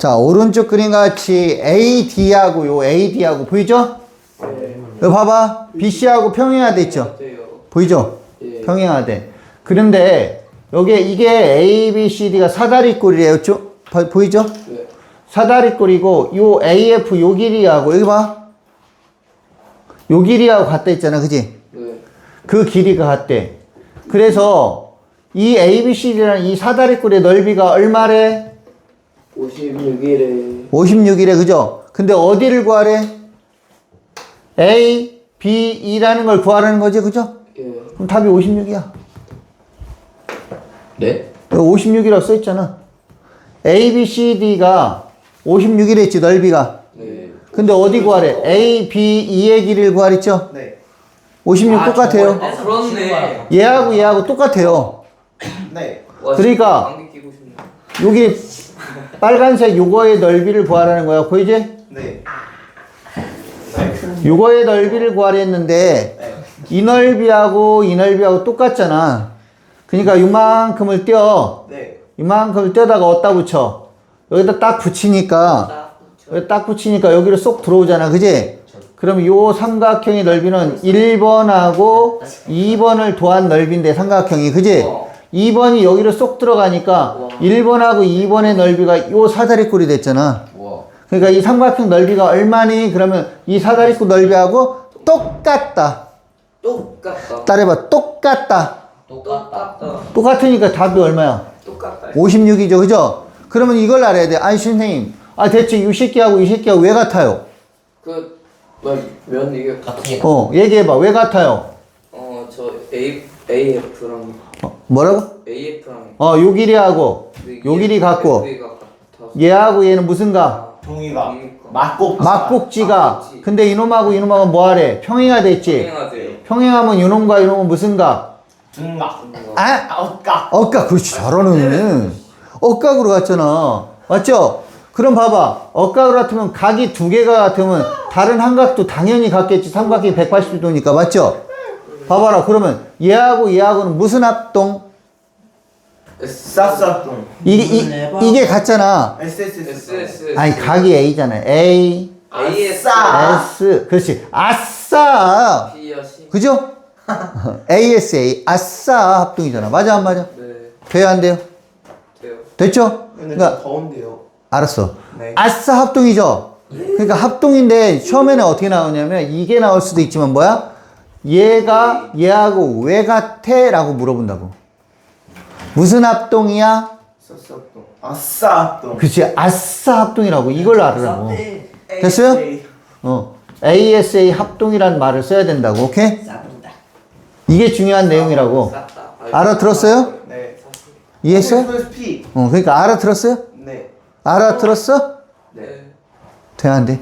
자, 오른쪽 그림 같이 AD하고 요 AD하고 보이죠? 네. 여기 봐봐. BC하고 평행화돼 있죠? 보이죠? 예. 평행화돼. 그런데 여기에 이게 A, B, C, D가 사다리꼴이래요. 죠 보- 보이죠? 네. 사다리꼴이고 요 AF 요 길이하고 여기 봐. 요 길이하고 같다 했잖아. 그지? 네. 그 길이가 같대. 그래서 이 ABCD라는 이 사다리꼴의 넓이가 얼마래? 56일에 56이래. 그죠? 근데 어디를 구하래? A, B, E라는 걸 구하라는 거지. 그죠? 예. 그럼 답이 56이야. 네? 56이라고 써있잖아. A, B, C, D가 56이라 했지. 넓이가. 네. 근데 어디 구하래? A, B, E의 길이를 구하랬죠? 네. 56 똑같아요. 아, 그렇네. 얘하고 얘하고 똑같아요. 네. 와, 그러니까- 끼고 싶네. 여기 빨간색 요거의 넓이를 구하라는 거야. 보이지? 네. 요거의 넓이를 구하려 했는데 이 넓이하고 이 넓이하고 똑같잖아. 그러니까 요만큼을 떼어. 네. 이만큼을 떼다가 어디다 붙여. 여기다 딱 붙이니까 여기 딱 붙이니까 여기로 쏙 들어오잖아. 그지? 그럼 요 삼각형의 넓이는 1번하고 2번을 도한 넓이인데 삼각형이 그지? 어. 2번이 여기로 쏙 들어가니까 1번하고 2번의 넓이가 요 사다리꼴이 됐잖아. 와. 그러니까 이 삼각형 넓이가 얼마니? 그러면 이 사다리꼴 넓이하고 똑같다. 똑같다. 따라해봐. 똑같다. 똑같다. 똑같으니까 답이 얼마야? 똑같다. 56이죠. 그죠? 그러면 이걸 알아야 돼. 아니, 선생님. 아, 대체 이 새끼하고 이 새끼하고 왜 같아요? 그, 뭐, 면 이게 같은 어, 얘기해봐. 왜 같아요? 어, 저 A AF랑 어, 뭐라고? AF랑 어, 요 길이하고 요 길이 같고 FA가 같아서 얘하고 얘는 무슨 가? 종이가 막국지가. 막국지. 근데 이놈하고 이놈하고 뭐하래? 평행화 됐지? 평행하세요. 평행하면 이놈과 이놈은 무슨 가? 등막. 아, 아웃각. 억각. 그렇지. 잘하네. 억각으로 갔잖아. 맞죠? 그럼 봐봐. 억각으로 같으면 각이 두 개가 같으면 다른 한 각도 당연히 같겠지. 삼각형이 180도니까. 맞죠? 봐봐라. 그러면 얘하고 얘하고는 무슨 합동? 쌉쌉동. 이게, 이, 이게 같잖아. SSS. SS. 아니, 각이 A잖아. A, AS. 아싸. S. 그렇지. 아싸! C. 그죠? ASA. 아싸 합동이잖아. 맞아, 안 맞아? 네. 돼요, 안 돼요? 돼요. 됐죠? 근데 그러니까, 좀 더운데요. 알았어. 네. 아싸 합동이죠? 그러니까 합동인데, 처음에는 어떻게 나오냐면, 이게 나올 수도 있지만, 뭐야? 얘가 얘하고 왜 같아? 라고 물어본다고. 무슨 합동이야? 쌉쌉동. 아싸 합동. 그치, 아싸 합동이라고. 이걸 알으라고. 됐어요? 어. ASA 합동이라는 말을 써야 된다고. 오케이? 이게 중요한 내용이라고. 알아들었어요? 네. 이해했어요? 어, 그러니까 알아들었어요? 네. 알아들었어? 네. 돼, 안 돼?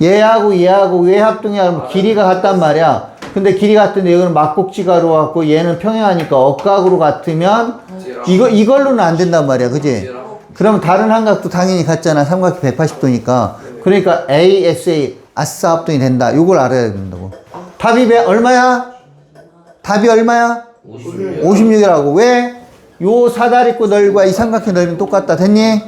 얘하고 얘하고 왜 합동이야? 그러면 길이가 같단 말이야. 근데 길이 같은데 여기는 막국지가로 같고 얘는 평행하니까 억각으로 같으면 이거, 이걸로는 안 된단 말이야. 그지? 그러면 다른 한각도 당연히 같잖아. 삼각형 180도니까. 그러니까 ASA, 아싸 합동이 된다. 이걸 알아야 된다고. 답이 몇- 얼마야? 답이 얼마야? 56. 56이라고. 왜? 요 사다리꼴 넓이와 이 삼각형 넓이는 똑같다. 됐니?